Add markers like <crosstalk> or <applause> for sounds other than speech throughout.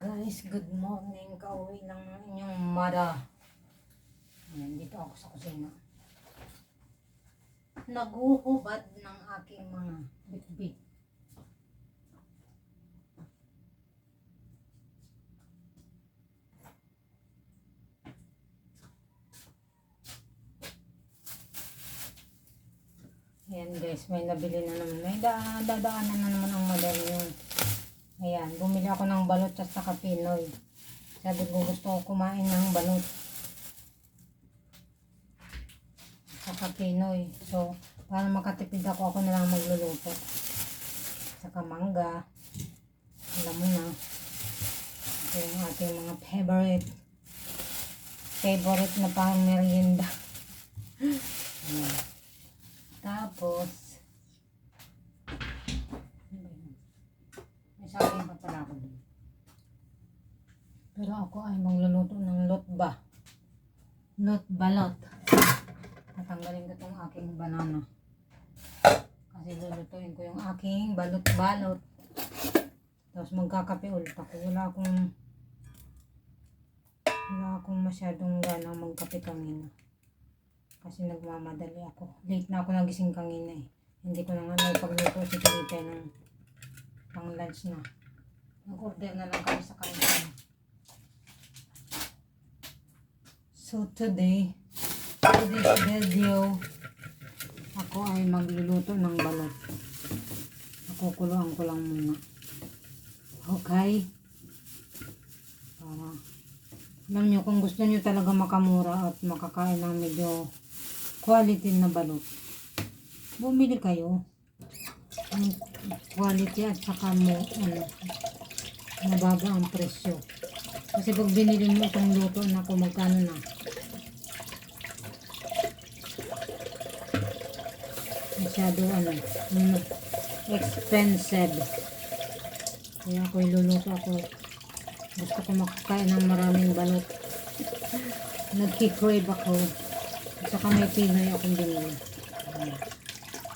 Guys, good morning. Kauwi ng inyong mother. Ayan, dito ako sa kusina. Naguhubad ng aking mga bitbit. Ayan guys, may nabili na naman. May da dadaanan na naman ang mother yun. Ayan, bumili ako ng balot at saka pinoy. Sabi ko gusto ko kumain ng balot. Saka pinoy. So, para makatipid ako, ako na lang magluluto. Saka mangga. Alam mo na. Ito yung ating mga favorite. Favorite na pang merienda. <laughs> Tapos, ano ba yun? May saging pa pala ako dun. Pero ako ay magluluto ng lotba. Lot balot. Tatanggalin ko tong aking banana. Kasi lulutuin ko yung aking balot-balot. Tapos magkakape ulit ako. Wala akong wala akong masyadong ganang magkape kanina. Kasi nagmamadali ako. Late na ako nagising kanina eh. Hindi ko na nga nagpagluto si Felipe ng pang lunch na. Nag-order na lang kami sa kanina. So today, today's video, ako ay magluluto ng balot. Nakukuluan ko lang muna. Okay? Para alam nyo, kung gusto nyo talaga makamura at makakain ng medyo quality na balot, bumili kayo. Ang quality at saka mo, ano, mabaga ang presyo. Kasi pag binili mo itong luto na kung magkano na. Masyado ano, ano, expensive. Kaya ako iluluto ako. Gusto ko makakain ng maraming balot. Nagkikrave ako. Saka may pinoy akong binili.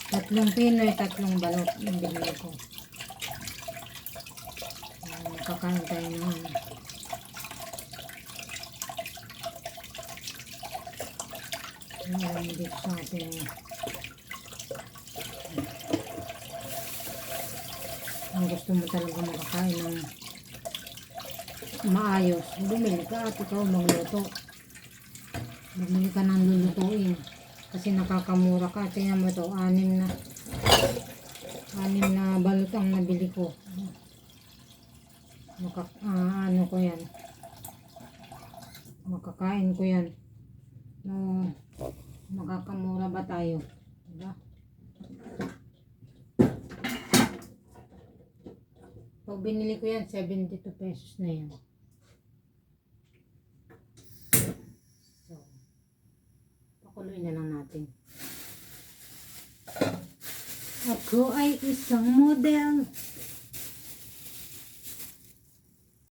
Tatlong pinoy, tatlong balot yung binili ko. Ayan, Kakain tayo ng ano. Ayan, dito sa ating ang gusto mo talaga makakain ng maayos, bumili ka at ikaw magluto. Bumili ka ng lulutuin. Kasi nakakamura ka. Tingnan mo to, anim na anim na balot ang nabili ko. Maka, ah, ano ko yan. Makakain ko yan. No, makakamura ba tayo? Pag binili ko yan, 72 pesos na yan. So, pakuluin na lang natin. Ako ay isang model